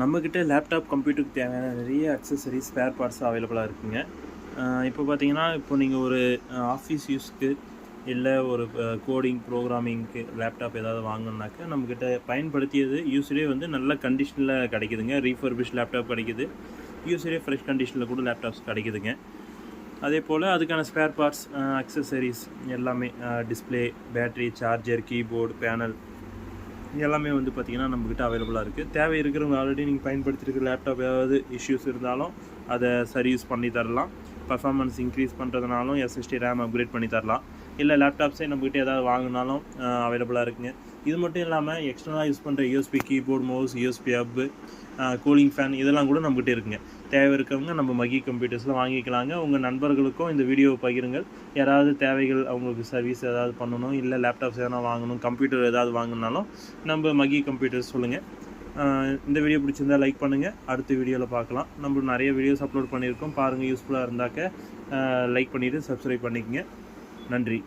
நம்மக்கிட்ட லேப்டாப் கம்ப்யூட்டருக்கு தேவையான நிறைய அக்சசரிஸ் ஸ்பேர் பார்ட்ஸ் அவைலபிளாக இருக்குங்க. இப்போ பார்த்தீங்கன்னா இப்போ நீங்கள் ஒரு ஆஃபீஸ் யூஸ்க்கு இல்லை ஒரு கோடிங் ப்ரோக்ராமிங்க்கு லேப்டாப் ஏதாவது வாங்கணுனாக்கா நம்மக்கிட்ட பயன்படுத்தியது யூஸ்வலி வந்து நல்ல கண்டிஷனில் கிடைக்குதுங்க. ரீஃபர்பிஷ் லேப்டாப் கிடைக்குது. யூஸ்வலி ஃப்ரெஷ் கண்டிஷனில் கூட லேப்டாப்ஸ் கிடைக்குதுங்க. அதே போல் அதுக்கான ஸ்பேர் பார்ட்ஸ் அக்சசரிஸ் எல்லாமே display battery charger keyboard panel எல்லாமே வந்து பார்த்திங்கன்னா நம்மக்கிட்ட அவைலபிளாக இருக்குது தேவை இருக்கிறவங்க ஆல்ரெடி நீங்கள் பயன்படுத்திருக்கிற லேப்டாப் ஏதாவது இஷ்யூஸ் இருந்தாலும் அதை சரி யூஸ் பண்ணி தரலாம். பர்ஃபார்மன்ஸ் இன்க்ரீஸ் பண்ணுறதுனாலும் எஸ்எஸ்டி ரேம் அப்கிரேட் பண்ணி தரலாம். இல்லை லேப்டாப்ஸே நம்மக்கிட்ட ஏதாவது வாங்கினாலும் அவைலபிளாக இருக்குங்க. இது மட்டும் இல்லாமல் எக்ஸ்டர்னலாக யூஸ் பண்ணுற USB keyboard mouse USB hub cooling fan இதெல்லாம் கூட நம்மகிட்ட இருக்குங்க. தேவை இருக்கவங்க நம்ம மகி கம்ப்யூட்டர்ஸில் வாங்கிக்கலாங்க. உங்கள் நண்பர்களுக்கும் இந்த வீடியோவை பகிருங்கள். யாராவது தேவைகள் அவங்களுக்கு சர்வீஸ் ஏதாவது பண்ணணும் இல்லை லேப்டாப்ஸ் எதனா வாங்கணும் கம்ப்யூட்டர் ஏதாவது வாங்கினாலும் நம்ம மகி கம்ப்யூட்டர்ஸ் சொல்லுங்கள் இந்த வீடியோ பிடிச்சிருந்தா லைக் பண்ணுங்கள் அடுத்த வீடியோவில் பார்க்கலாம். நம்ம நிறைய வீடியோஸ் அப்லோட் பண்ணியிருக்கோம். பாருங்கள் யூஸ்ஃபுல்லாக இருந்தாக்க லைக் பண்ணிவிட்டு சப்ஸ்கிரைப் பண்ணிக்கங்க. நன்றி.